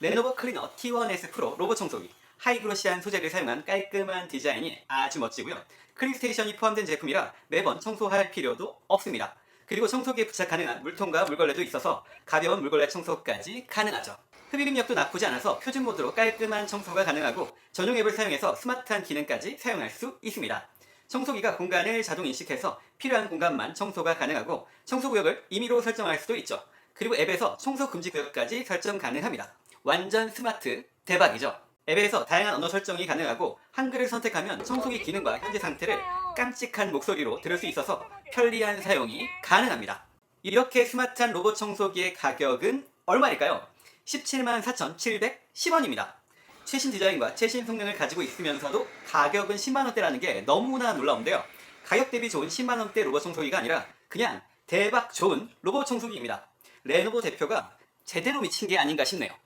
레노버 클리너 T1S 프로 로봇 청소기 하이그로시한 소재를 사용한 깔끔한 디자인이 아주 멋지고요. 클린 스테이션이 포함된 제품이라 매번 청소할 필요도 없습니다. 그리고 청소기에 부착 가능한 물통과 물걸레도 있어서 가벼운 물걸레 청소까지 가능하죠. 흡입력도 나쁘지 않아서 표준 모드로 깔끔한 청소가 가능하고 전용 앱을 사용해서 스마트한 기능까지 사용할 수 있습니다. 청소기가 공간을 자동 인식해서 필요한 공간만 청소가 가능하고 청소 구역을 임의로 설정할 수도 있죠. 그리고 앱에서 청소 금지 구역까지 설정 가능합니다. 완전 스마트 대박이죠. 앱에서 다양한 언어 설정이 가능하고 한글을 선택하면 청소기 기능과 현재 상태를 깜찍한 목소리로 들을 수 있어서 편리한 사용이 가능합니다. 이렇게 스마트한 로봇 청소기의 가격은 얼마일까요? 17만 4,710원입니다. 최신 디자인과 최신 성능을 가지고 있으면서도 가격은 10만원대라는 게 너무나 놀라운데요. 가격 대비 좋은 10만원대 로봇 청소기가 아니라 그냥 대박 좋은 로봇 청소기입니다. 레노버 대표가 제대로 미친 게 아닌가 싶네요.